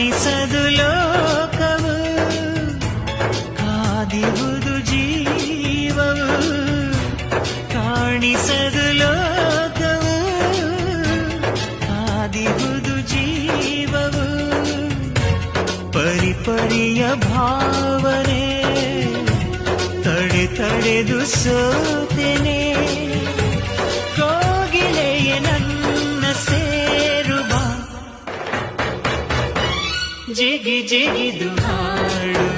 ಸದುಲೋಕವು ಕಾದಿವುದು ಜೀವವು ಕಾಣಿಸದು ಲೋಕವು ಕಾದಿವುದು ಜೀವವು ಪರಿಪರಿಯ ಭಾವನೆ ತಡೆ ತಡೆದು ಸೋತೆನೆ ಕೋಗಿಲೆಯ ನನ್ನ ಸೇ जे गि जे